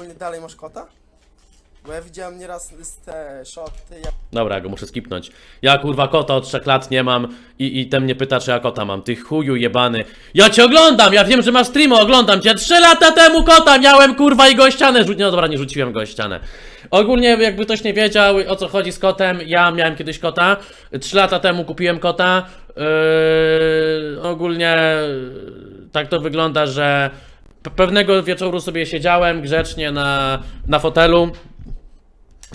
ogólnie dalej masz kota? Bo ja widziałem nieraz te shoty, jak Dobra, ja go muszę skipnąć. Ja kurwa kota od 3 lat nie mam i, i ten mnie pyta, czy ja kota mam. Ty chuju jebany. Ja cię oglądam, ja wiem, że masz streama, oglądam cię. 3 lata temu kota miałem kurwa i go ścianę rzuciłem. No dobra, nie rzuciłem go ścianę. Ogólnie jakby ktoś nie wiedział o co chodzi z kotem, ja miałem kiedyś kota. 3 lata temu kupiłem kota. Yy, ogólnie tak to wygląda, że pewnego wieczoru sobie siedziałem grzecznie na, na fotelu.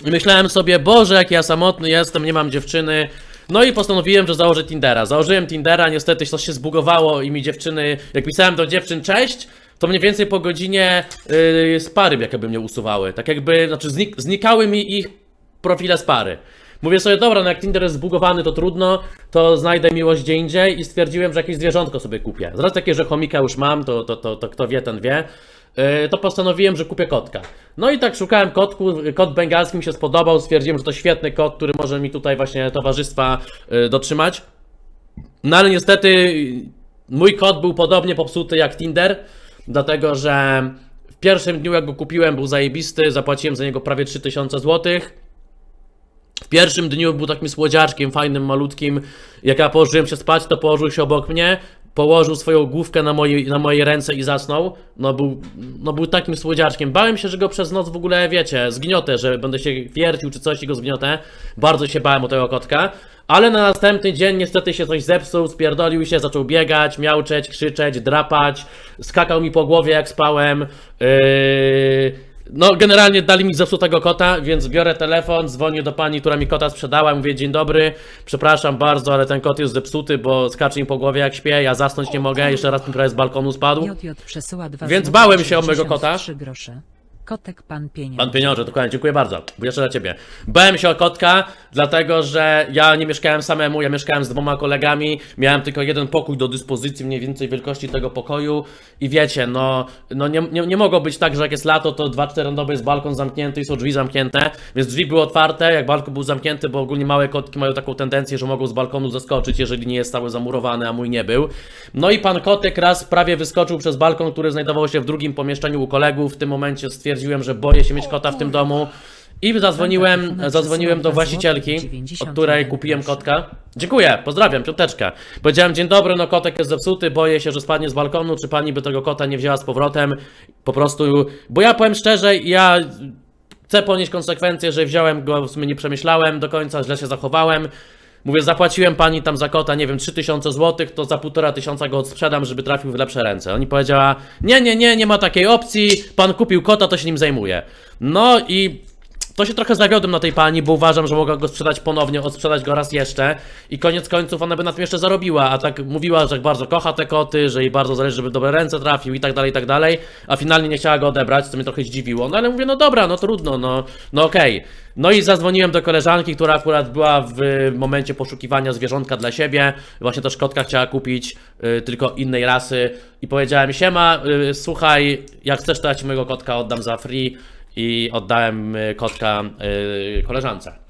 I myślałem sobie, Boże, jak ja samotny jestem, nie mam dziewczyny. No i postanowiłem, że założę Tindera. Założyłem Tindera, niestety coś się zbugowało i mi dziewczyny, jak pisałem do dziewczyn cześć, to mniej więcej po godzinie yy, z pary jakby mnie usuwały. Tak jakby, znaczy znik znikały mi ich profile z pary. Mówię sobie, dobra, no jak Tinder jest zbugowany, to trudno, to znajdę miłość gdzie indziej i stwierdziłem, że jakieś zwierzątko sobie kupię. Zaraz takie, że chomika już mam, to, to, to, to kto wie, ten wie. Yy, to postanowiłem, że kupię kotka. No i tak szukałem kotku, kot bengalski mi się spodobał, stwierdziłem, że to świetny kot, który może mi tutaj właśnie towarzystwa yy, dotrzymać. No ale niestety mój kod był podobnie popsuty jak Tinder, dlatego że w pierwszym dniu jak go kupiłem był zajebisty, zapłaciłem za niego prawie 3000 złotych. W pierwszym dniu był takim słodziaczkiem, fajnym, malutkim. Jak ja położyłem się spać, to położył się obok mnie, położył swoją główkę na mojej, na moje ręce i zasnął. No był, no był takim słodziaczkiem. Bałem się, że go przez noc w ogóle, wiecie, zgniotę, że będę się wiercił czy coś i go zgniotę. Bardzo się bałem o tego kotka. Ale na następny dzień niestety się coś zepsuł, spierdolił się, zaczął biegać, miauczeć, krzyczeć, drapać, skakał mi po głowie jak spałem. Yy... No, generalnie dali mi zepsutego kota, więc biorę telefon, dzwonię do pani, która mi kota sprzedała, mówię dzień dobry, przepraszam bardzo, ale ten kot jest zepsuty, bo skacze mi po głowie jak śpię, ja zasnąć nie mogę, jeszcze raz mi prawie z balkonu spadł. JJ przesyła dwa Więc złote bałem się o mojego 63 grosze. Kotek pan pieniądze. Pan pieniądze, dokładnie, dziękuję bardzo. Jeszcze dla ciebie. Bałem się o kotka, dlatego że ja nie mieszkałem samemu, ja mieszkałem z dwoma kolegami, miałem tylko jeden pokój do dyspozycji, mniej więcej wielkości tego pokoju i wiecie, no, no nie, nie, nie mogło być tak, że jak jest lato, to 2-4 doby jest balkon zamknięty i są drzwi zamknięte, więc drzwi były otwarte, jak balkon był zamknięty, bo ogólnie małe kotki mają taką tendencję, że mogą z balkonu zaskoczyć, jeżeli nie jest cały zamurowany, a mój nie był. No i pan kotek raz prawie wyskoczył przez balkon, który znajdował się w drugim pomieszczeniu u kolegów, w tym momencie stwierdziłem, że boję się mieć kota w tym domu. I zadzwoniłem, zadzwoniłem do właścicielki, od której kupiłem kotka. Dziękuję, pozdrawiam, piąteczkę. Powiedziałem, dzień dobry, no kotek jest zepsuty, boję się, że spadnie z balkonu, czy pani by tego kota nie wzięła z powrotem? Po prostu, bo ja powiem szczerze, ja chcę ponieść konsekwencje, że wziąłem go, w sumie nie przemyślałem do końca, źle się zachowałem. Mówię, zapłaciłem pani tam za kota, nie wiem, 3000 zł, to za półtora tysiąca go odsprzedam, żeby trafił w lepsze ręce. Oni powiedziała, nie, nie, nie, nie ma takiej opcji, pan kupił kota, to się nim zajmuje. No i to się trochę zawiodłem na tej pani, bo uważam, że mogła go sprzedać ponownie, odsprzedać go raz jeszcze i koniec końców ona by na tym jeszcze zarobiła, a tak mówiła, że bardzo kocha te koty, że jej bardzo zależy, żeby dobre ręce trafił i tak dalej, i tak dalej, a finalnie nie chciała go odebrać, co mnie trochę zdziwiło, no ale mówię, no dobra, no trudno, no, no okej. No i zadzwoniłem do koleżanki, która akurat była w momencie poszukiwania zwierzątka dla siebie, właśnie też kotka chciała kupić, y, tylko innej rasy i powiedziałem, siema, y, słuchaj, jak chcesz to ja ci mojego kotka oddam za free, i oddałem y, kotka y, koleżance.